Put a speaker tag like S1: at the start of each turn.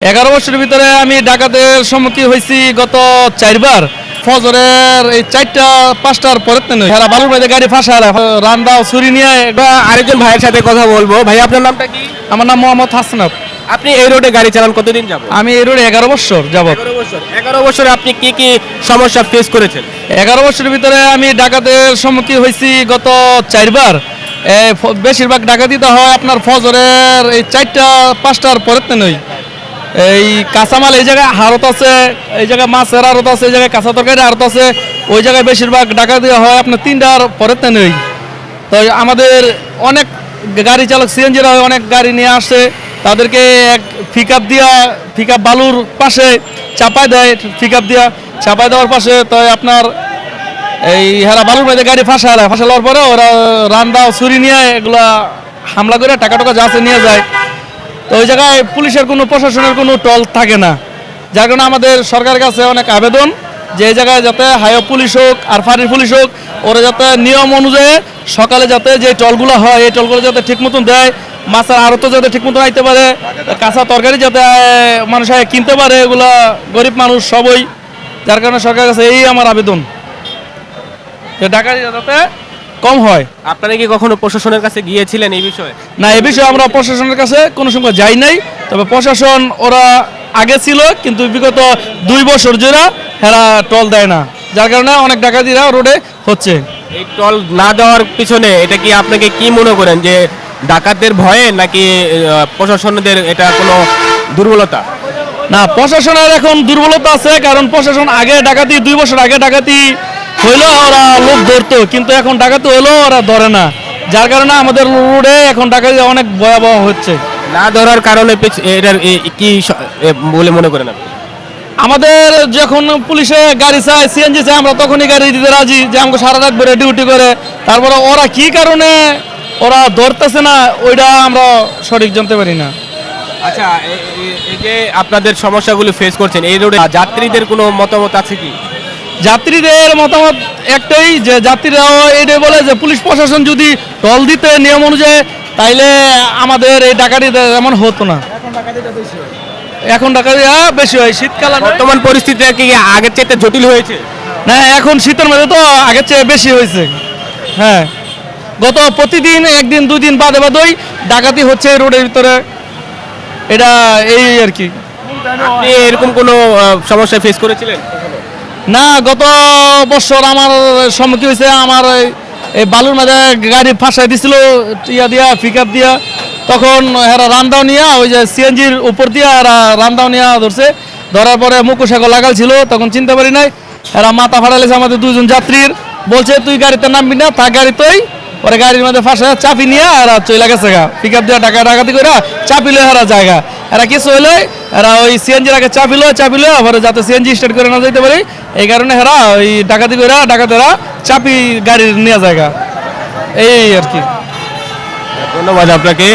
S1: এগারো বছরের ভিতরে আমি ডাকাতের সম্মুখীন হয়েছি গত চারবার। ফজরের এই চারটা পাঁচটার পরে হেরা বালুর বাড়িতে গাড়ি ফাঁসা রান্দাও ছুরি নিয়ে
S2: আরেকজন ভাইয়ের সাথে কথা বলব। ভাই আপনার নামটা কি?
S1: আমার নাম মোহাম্মদ হাসনাফ
S2: আপনি এই রোডে গাড়ি চালান কতদিন যাব
S1: আমি এই রোডে এগারো বছর যাব
S2: এগারো বছরে। আপনি কি কি সমস্যা ফেস করেছেন?
S1: এগারো বছরের ভিতরে আমি ডাকাতের সম্মুখীন হয়েছি গত চারবার। বেশিরভাগ ডাকাতিতে হয় আপনার ফজরের এই চারটা পাঁচটার পরে নই এই কাঁচামাল এই জায়গায় হারত আছে, এই জায়গায় মাছের আড়ত আছে, এই জায়গায় কাঁচা তরকারি আড়ত আছে। ওই জায়গায় বেশিরভাগ ডাকা দেওয়া হয় আপনার তিনটার পরে নই। তো আমাদের অনেক গাড়ি চালক সিএনজিরা অনেক গাড়ি নিয়ে আসে, তাদেরকে এক পিক আপ দিয়া পিক আপ বালুর পাশে চাপায় দেয় পিক আপ দিয়া চাপায় দেওয়ার পাশে তো আপনার এই হেরা বালুর মধ্যে গাড়ি ফাঁসা হয় ফাঁসা হওয়ার পরে ওরা রান্দা ছুরি নিয়ে এগুলা হামলা করে টাকা টাকা যা আছে নিয়ে যায়। তো ওই জায়গায় পুলিশের কোনো, প্রশাসনের কোনো টল থাকে না। যার কারণে আমাদের সরকারের কাছে অনেক আবেদন যে এই জায়গায় যাতে হাইও পুলিশ হোক, আর ফাঁড়ির পুলিশ হোক, ওরা যাতে নিয়ম অনুযায়ী সকালে যাতে যে টলগুলো হয়, এই টলগুলো যাতে ঠিক মতন দেয়, মাছের আড়ত যাতে ঠিক মতন আইতে পারে, কাঁচা তরকারি যাতে মানুষ কিনতে পারে, এগুলা গরিব মানুষ সবই। যার কারণে সরকারের কাছে এই আমার আবেদন। যে ডাকাতি যাতে কম হয়।
S2: আপনারা কি কখনো প্রশাসনের কাছে গিয়েছিলেন এই বিষয়ে?
S1: না এ বিষয়ে আমরা প্রশাসনের কাছে কোনো সময় যাই নাই। তবে প্রশাসন ওরা আগে ছিল কিন্তু বিগত দুই বছর জোড়া হেরা টল দেয় না। যার কারণে অনেক ডাকাতিরা রোডে হচ্ছে।
S2: এই টল না দেওয়ার পিছনে এটা কি আপনাকে কি মনে করেন যে ডাকাতদের ভয়ে নাকি প্রশাসনদের এটা কোনো দুর্বলতা?
S1: না প্রশাসনের এখন দুর্বলতা আছে কারণ প্রশাসন আগে ডাকাতি দুই বছর আগে ডাকাতি হইলেও ওরা লোক ধরতো কিন্তু এখন ডাকাতি হইলেও ওরা ধরে না। যার কারণে আমাদের রোডে এখন ডাকাতি অনেক ভয়াবহ হচ্ছে।
S2: না ধরার কারণে এটার কি বলে মনে করেন আপনি?
S1: আমাদের যখন পুলিশে গাড়ি চায় সিএনজি চায় আমরা তখনই গাড়ি দিতে রাজি যে আমাকে সারা রাত ধরে ডিউটি করে। তারপরে ওরা কি কারণে ওরা ধরতেছে না ওইটা আমরা সঠিক জানতে পারি না।
S2: আচ্ছা এই যে আপনাদের সমস্যাগুলো ফেস করছেন এই রোডে যাত্রীদের কোনো মতামত আছে কি?
S1: যাত্রীদের মতামত একটাই যে যাত্রীরাও এটাই বলে যে পুলিশ প্রশাসন যদি টল দিতে নিয়ম অনুযায়ী তাইলে আমাদের এই ডাকাতিটা এমন হতো না। এখন ডাকাতি হ্যাঁ, বেশি হয়। শীতকাল
S2: বর্তমান পরিস্থিতি কি আগের চাইতে জটিল হয়েছে?
S1: না এখন শীতের মধ্যে তো আগের চেয়ে বেশি হয়েছে। হ্যাঁ গত প্রতিদিন একদিন দুই দিন বাদে বাদই ডাকাতি হচ্ছে রোডের ভিতরে। এটা এই আর কি।
S2: এরকম কোনো সমস্যা ফেস করেছিলেন?
S1: না, গত বছর আমার সম্মুখীন হয়েছে আমার এই- বালুর মাঝে গাড়ি ফাঁসাই দিছিল ইয়া দিয়া পিক আপ দিয়া। তখন এরা রান্দাও নিয়া, ওই যে সিএনজির উপর দিয়া এরা রান্দাও নিয়া ধরছে। ধরার পরে মুখোশাকো লাগাল ছিল, তখন চিনতে পারি নাই। এরা মাথা ফাড়াইছে আমাদের দুজন যাত্রীর। বলছে, তুই গাড়িতে নামবি না, তা গাড়িতেই। পরে গাড়ির মধ্যে ফাঁসা চাপি নিয়ে আর চলে গেছে গা। পিক আপ দিয়ে টাকা ডাকাতি করে চাপি লয়ে এরা জায়গা। এরা কিছু হইলে এরা ওই সিএনজির আগে চাপিল চাপিল আবার যাতে সিএনজি স্টার্ট করে না যেতে পারি। এই কারণে এরা ওই ডাকাতি করে ডাকাতেরা চাপি গাড়ির নেওয়া জায়গা এই আর কি।
S2: ধন্যবাদ আপনাকে।